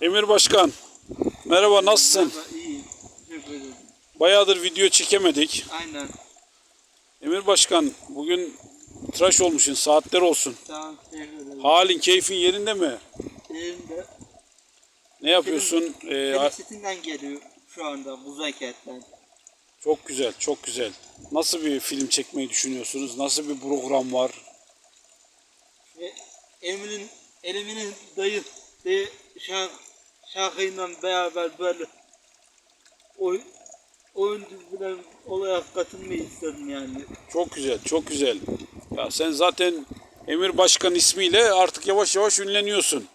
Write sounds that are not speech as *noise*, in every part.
Emir Başkan. Merhaba nasılsın? Merhaba, iyi. Teşekkür ederim. Bayağıdır video çekemedik. Aynen. Emir Başkan bugün tıraş olmuşsun saatler olsun. Tamam, teşekkür ederim. Halin keyfin yerinde mi? Elimde Ne yapıyorsun? Ee, benim setinden geliyor şu anda Buzaykert'ten. çok güzel çok güzel. Nasıl bir film çekmeyi düşünüyorsunuz? Nasıl bir program var? Ve Emin'in, Emin'in dayı, dayı şark, şarkıyla beraber böyle oy, oyuncu bilen olarak katılmayı istedim yani. Çok güzel çok güzel. Ya sen zaten Emir Başkan ismiyle artık yavaş yavaş ünleniyorsun.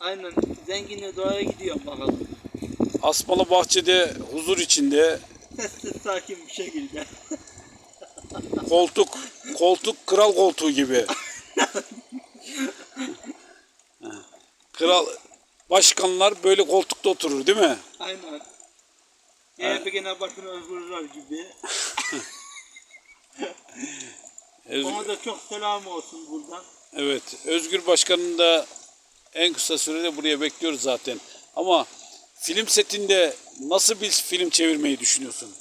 Aynen zenginle doğaya gidiyorum bakalım. Asmalı Bahçe'de huzur içinde Sessiz sakin bir şekilde. *laughs* koltuk koltuk kral koltuğu gibi. *laughs* kral başkanlar böyle koltukta oturur değil mi? Aynen. CHP Genel Başkanı Özgürler gibi. *laughs* Öz- Ona da çok selam olsun buradan. evet. Özgür Başkan'ın da en kısa sürede buraya bekliyoruz zaten. Ama film setinde nasıl bir film çevirmeyi düşünüyorsun?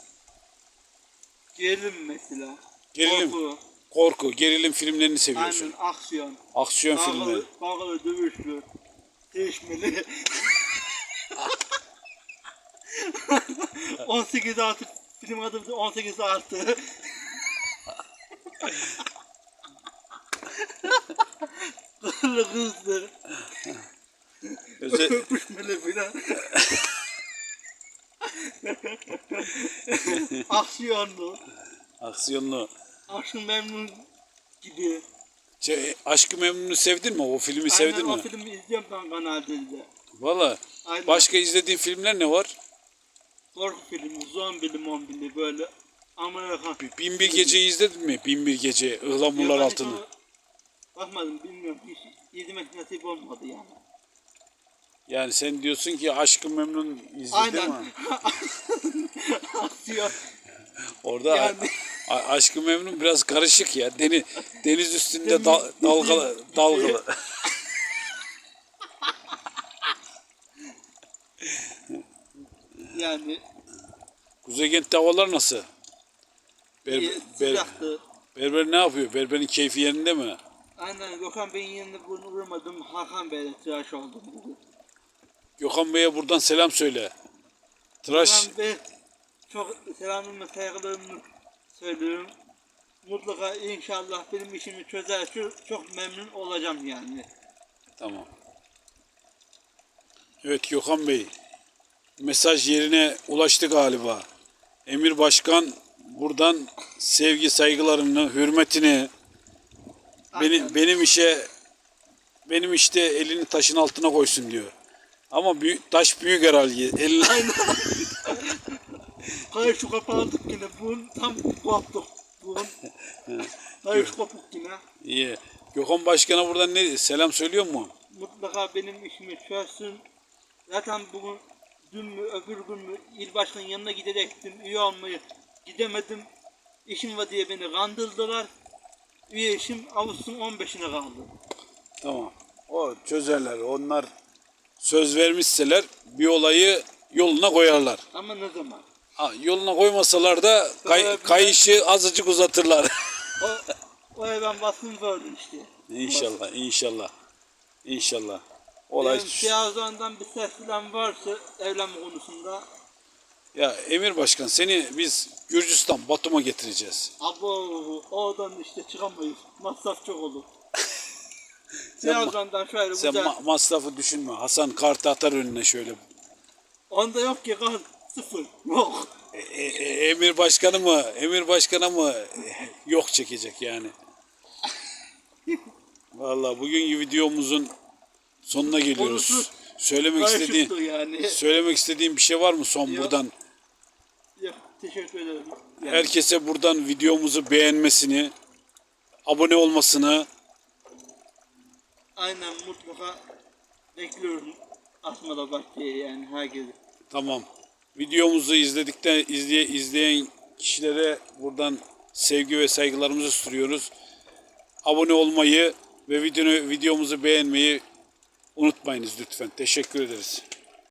Gerilim mesela. Gerilim. Korku. Korku, gerilim filmlerini seviyorsun. Aynen aksiyon. Aksiyon filmleri. Kavgalı, kavgalı dövüşlü. Değişmeli. 18 *laughs* artı film adı da 18 artı. Kırlı kızlı. Özel, Öpüşmeli filan. *laughs* Aksiyonlu. aksiyonlu. Aşkın memnun gibi. Şey, Aşkı Memnun'u sevdin mi? O filmi sevdin Aynen mi? o filmi izliyorum ben Kanal D'de. Valla. Aynen. Başka izlediğin filmler ne var? Korku filmi, zombili mombili böyle Amerikan. Bin Bir Gece'yi izledin mi? Bin Bir Gece, Ihlamurlar Ya ben Altını. Bakmadım bilmiyorum hiç izlemek nasip olmadı yani. Yani sen diyorsun ki Aşkı Memnun izledin Aynen. mi? *laughs* Aksiyon. Orada Yani- A- Aşkı Memnun biraz karışık ya. Deniz, deniz üstünde dal- dalgalı. dalgalı. Yani Kuzey havalar nasıl? Ber, iyi, ber, sıcaktı. berber ne yapıyor? Berberin keyfi yerinde mi? Aynen Gökhan Bey'in yanında bunu vurmadım. Hakan Bey'le tıraş oldum. Gökhan Bey'e buradan selam söyle. Tıraş Gökhan Bey çok selamımı saygılarımı söylüyorum. Mutlaka inşallah benim işimi çözer. Çok, çok memnun olacağım yani. Tamam. Evet Gökhan Bey. Mesaj yerine ulaştı galiba. Emir Başkan buradan sevgi saygılarını, hürmetini benim Aynen. benim işe benim işte elini taşın altına koysun diyor. Ama büyük, taş büyük herhalde. Elini, Kayış kapandık yine. Bunun tam koptuk. Bunun kayış kopuk yine. İyi. Gökhan Başkan'a buradan ne selam söylüyor mu? Mutlaka benim işimi çözsün. Zaten bugün dün mü öbür gün mü il başkanın yanına gidecektim. Üye olmayı gidemedim. İşim var diye beni kandırdılar. Üye işim Ağustos'un 15'ine kaldı. Tamam. O çözerler. Onlar söz vermişseler bir olayı yoluna koyarlar. Ama ne zaman? Yoluna koymasalar da kay- kayışı azıcık uzatırlar. *laughs* O, o ben basın gördüm işte. inşallah, inşallah. İnşallah. Olay Benim Trabzon'dan bir ses falan varsa evlenme konusunda ya Emir Başkan seni biz Gürcistan Batum'a getireceğiz. abo oradan işte çıkamayız. Masraf çok olur. *laughs* Sen Trabzon'dan şöyle Sen güzel. ma- masrafı düşünme. Hasan kartı atar önüne şöyle. Onda yok ki kan sıfır. Yok. E- e- e- Emir Başkanı mı? Emir Başkan'a mı e, yok çekecek yani? Vallahi bugünkü videomuzun sonuna geliyoruz. Konusu Söylemek istediğin yani. söylemek istediğin bir şey var mı son Yok. buradan? Yok, teşekkür ederim. Yani, Herkese buradan videomuzu beğenmesini, abone olmasını, Aynen mutlaka bekliyorum. Asmalı Bahçe'ye yani herkese. tamam. Videomuzu izledikten izleye, izleyen kişilere buradan sevgi ve saygılarımızı sunuyoruz. Abone olmayı ve video, videomuzu beğenmeyi unutmayınız lütfen. Teşekkür ederiz.